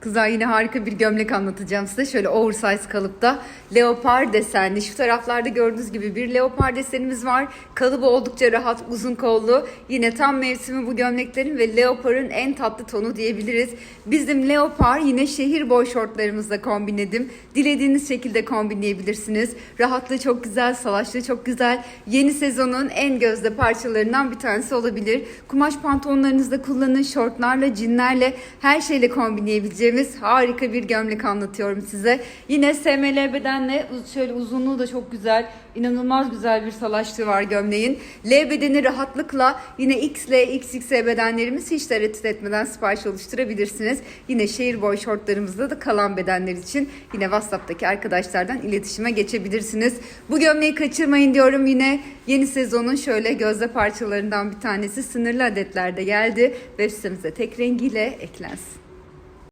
Kızlar yine harika bir gömlek anlatacağım size. Şöyle oversize kalıpta leopar desenli. Şu taraflarda gördüğünüz gibi bir leopar desenimiz var. Kalıbı oldukça rahat, uzun kollu. Yine tam mevsimi bu gömleklerin ve leoparın en tatlı tonu diyebiliriz. Bizim leopar yine şehir boy şortlarımızla kombinledim. Dilediğiniz şekilde kombinleyebilirsiniz. Rahatlığı çok güzel, salaşlığı çok güzel. Yeni sezonun en gözde parçalarından bir tanesi olabilir. Kumaş pantolonlarınızda kullanın, şortlarla, cinlerle, her şeyle kombinleyebileceğimiz harika bir gömlek anlatıyorum size. Yine SML bedenle şöyle uzunluğu da çok güzel. inanılmaz güzel bir salaşlığı var gömleğin. L bedeni rahatlıkla yine XL, XXL bedenlerimiz hiç tereddüt etmeden sipariş oluşturabilirsiniz. Yine şehir boy şortlarımızda da kalan bedenler için yine WhatsApp'taki arkadaşlardan iletişime geçebilirsiniz. Bu gömleği kaçırmayın diyorum yine yeni sezonun şöyle gözde parçalarından bir tanesi sınırlı adetlerde geldi. Web sitemize tek rengiyle eklensin.